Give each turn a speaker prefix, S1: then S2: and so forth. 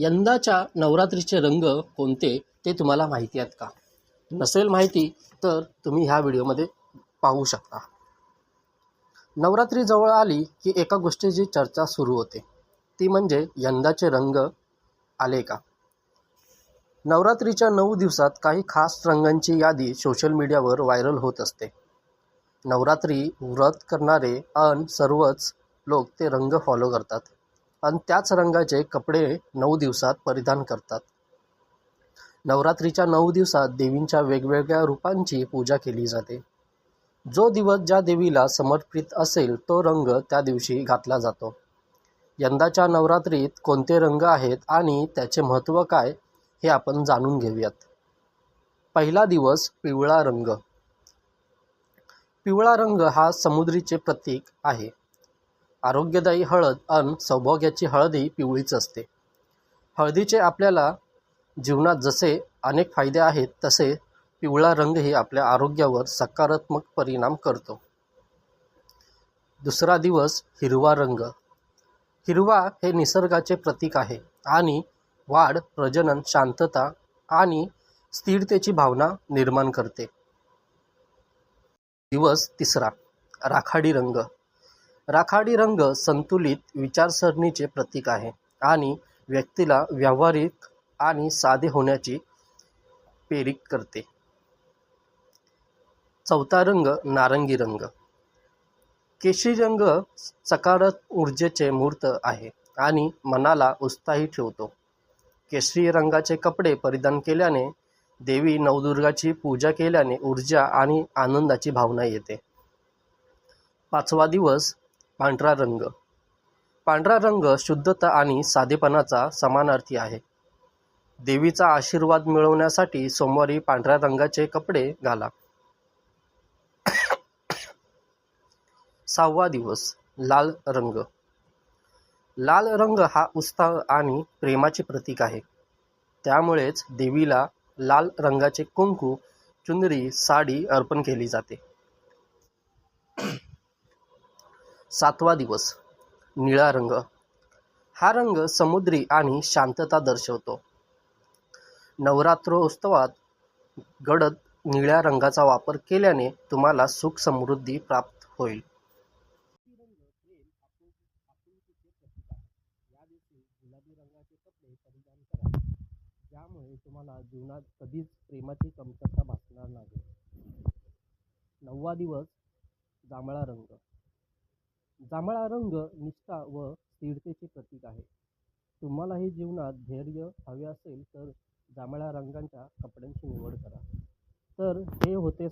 S1: यंदाच्या नवरात्रीचे रंग कोणते ते तुम्हाला माहिती आहेत का? नसेल माहिती तर तुम्ही ह्या व्हिडिओमध्ये पाहू शकता. नवरात्री जवळ आली की एका गोष्टीची चर्चा सुरू होते. ती म्हणजे यंदाचे रंग आले का? नवरात्रीच्या नऊ दिवसात काही खास रंगांची यादी सोशल मीडियावर व्हायरल होत असते. नवरात्री व्रत करणारे अन सर्वच लोक ते रंग फॉलो करतात. आणि त्याच रंगाचे कपडे नऊ दिवसात परिधान करतात. नवरात्रीच्या नऊ दिवसात देवींच्या वेगवेगळ्या रूपांची पूजा केली जाते. जो दिवस ज्या देवीला समर्पित असेल तो रंग त्या दिवशी घातला जातो. यंदाच्या नवरात्रीत कोणते रंग आहेत आणि त्याचे महत्त्व काय हे आपण जाणून घेऊयात. पहिला दिवस पिवळा रंग. पिवळा रंग हा समुद्रीचे प्रतीक आहे. आरोग्यदायी हळद अन सौभाग्याची हळदही पिवळीच असते. हळदीचे आपल्याला जीवनात जसे अनेक फायदे आहेत तसे पिवळा रंगही आपल्या आरोग्यावर सकारात्मक परिणाम करतो. दुसरा दिवस हिरवा रंग. हिरवा हे निसर्गाचे प्रतीक आहे आणि वाढ प्रजनन शांतता आणि स्थिरतेची भावना निर्माण करते. दिवस तिसरा. राखाडी रंग. राखाडी रंग संतुलित विचारसरणीचे प्रतीक आहे आणि व्यक्तीला व्यावहारिक आणि साधे होण्याची प्रेरित करते. चौथा रंग नारंगी रंग. केशरी रंग सकारात ऊर्जेचे मूर्त आहे आणि मनाला उत्साही ठेवतो. केशरी रंगाचे कपडे परिधान केल्याने देवी नवदुर्गाची पूजा केल्याने ऊर्जा आणि आनंदाची भावना येते. पाचवा दिवस पांढरा रंग. पांढरा रंग शुद्धता आणि साधेपणाचा समानार्थी आहे. देवीचा आशीर्वाद मिळवण्यासाठी सोमवारी पांढऱ्या रंगाचे कपडे घाला. सहावा दिवस लाल रंग. लाल रंग हा उत्साह आणि प्रेमाचे प्रतीक आहे. त्यामुळेच देवीला लाल रंगाचे कुंकू चुनरी साडी अर्पण केली जाते. सातवा दिवस. निळा रंग. हा रंग समुद्री आणि शांतता दर्शवतो. नवरात्रोत्सवात गडद निळ्या रंगाचा वापर केल्याने तुम्हाला सुख समृद्धी प्राप्त होईल. त्यामुळे तुम्हाला जीवनात कधीच प्रेमाची कमतरता भासणार नाही. नववा दिवस जांभळा रंग. जांभळा रंग निष्ठा व स्थिरतेचे प्रतीक आहे. तुम्हालाही जीवनात धैर्य हवे असेल तर जांभळ्या रंगांच्या कपड्यांची निवड करा. तर हे होते